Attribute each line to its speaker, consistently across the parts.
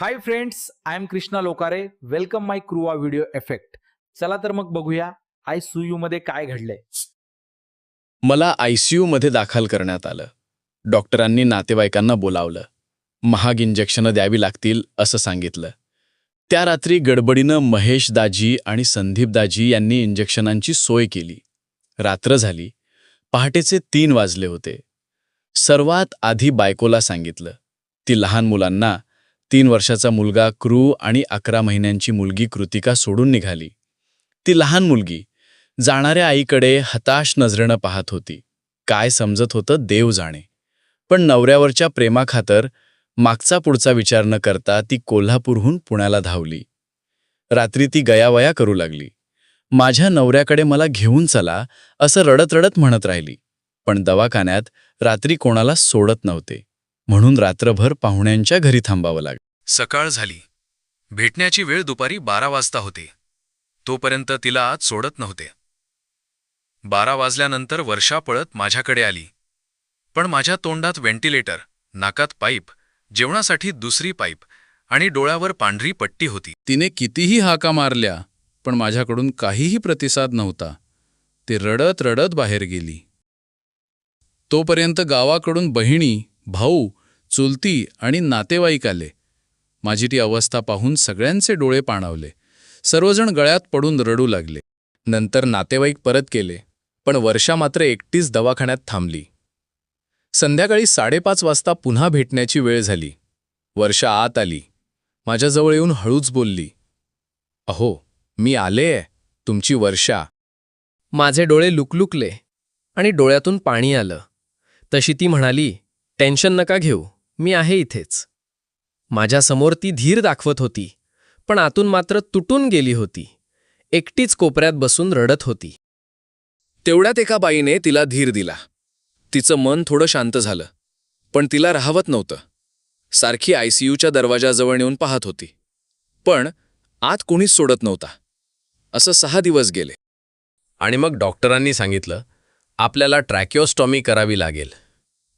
Speaker 1: Hi friends I am Krishna Lokare welcome my क्रुवा video effect चला तर मग बघूया आय सुयू मध्ये काय घडलंय.
Speaker 2: मला आयसीयू मध्ये दाखल करण्यात आलं. डॉक्टरांनी नातेवाईकांना बोलावलं. महाग इंजेक्शनं द्यावी लागतील असं सांगितलं. त्या रात्री गडबडीनं महेश दाजी आणि संदीप दाजी यांनी इंजेक्शनांची सोय केली. रात्र झाली. पहाटेचे तीन वाजले होते. सर्वात आधी बायकोला सांगितलं. ती लहान मुलांना तीन वर्षाचा मुलगा क्रू आणि अकरा महिन्यांची मुलगी कृतिका सोडून निघाली. ती लहान मुलगी. जाणाऱ्या आईकडे हताश नजरेनं पाहत होती. काय समजत होतं देव जाणे. पण नवऱ्यावरच्या प्रेमाखातर मागचा पुढचा विचार न करता ती कोल्हापूरहून पुण्याला धावली. रात्री ती गयावया करू लागली. माझ्या नवऱ्याकडे मला घेऊन चला असं रडत रडत म्हणत राहिली. पण दवाखान्यात रात्री कोणाला सोडत नव्हते. म्हणून रात्रभर पाहुण्यांच्या घरी थांबावं लागलं सकाळ झाली. भेटण्याची वेळ दुपारी बारा वाजता होती. तोपर्यंत तिला आत सोडत नव्हते. बारा वाजल्यानंतर वर्षा पळत माझ्याकडे आली. पण माझ्या तोंडात व्हेंटिलेटर नाकात पाईप जेवणासाठी दुसरी पाईप आणि डोळ्यावर पांढरी पट्टी होती. तिने कितीही हाका मारल्या पण माझ्याकडून काहीही प्रतिसाद नव्हता. ते रडत रडत बाहेर गेली. तोपर्यंत गावाकडून बहिणी भाऊ चुलती आणि नातेवाईक आले. माझी ती अवस्था पाहून सगळ्यांचे डोळे पाणावले. सर्वजण गळ्यात पडून रडू लागले. नंतर नातेवाईक परत केले पण वर्षा मात्र एकटीच दवाखान्यात थांबली. संध्याकाळी साडेपाच वाजता पुन्हा भेटण्याची वेळ झाली. वर्षा आत आली. माझ्याजवळ येऊन हळूच बोलली. अहो मी आलेय तुमची वर्षा.
Speaker 3: माझे डोळे लुकलुकले आणि डोळ्यातून पाणी आलं. तशी ती म्हणाली टेन्शन नका घेऊ. मी आहे इथेच. माझ्यासमोर ती धीर दाखवत होती पण आतून मात्र तुटून गेली होती. एकटीच कोपऱ्यात बसून रडत होती.
Speaker 2: तेवढ्यात एका बाईने तिला धीर दिला. तिचं मन थोडं शांत झालं पण तिला राहवत नव्हतं. सारखी आयसीयूच्या दरवाजाजवळ नेऊन पाहत होती. पण आत कोणीच सोडत नव्हता. असं सहा दिवस गेले.
Speaker 4: आणि मग डॉक्टरांनी सांगितलं आपल्याला ट्रॅक्योस्टॉमी करावी लागेल.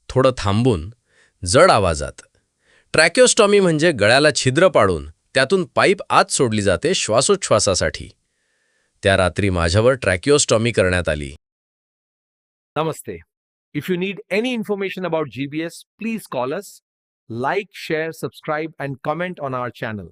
Speaker 4: थोडं थांबून जड आवाजात. ट्रॅक्योस्टॉमी म्हणजे गळ्याला छिद्र पाडून त्यातून पाईप आत सोडली जाते श्वासोच्छ्वासासाठी. त्या रात्री माझ्यावर ट्रॅक्योस्टॉमी करण्यात आली.
Speaker 1: नमस्ते. If you need any information about GBS please call us like share subscribe and comment on our channel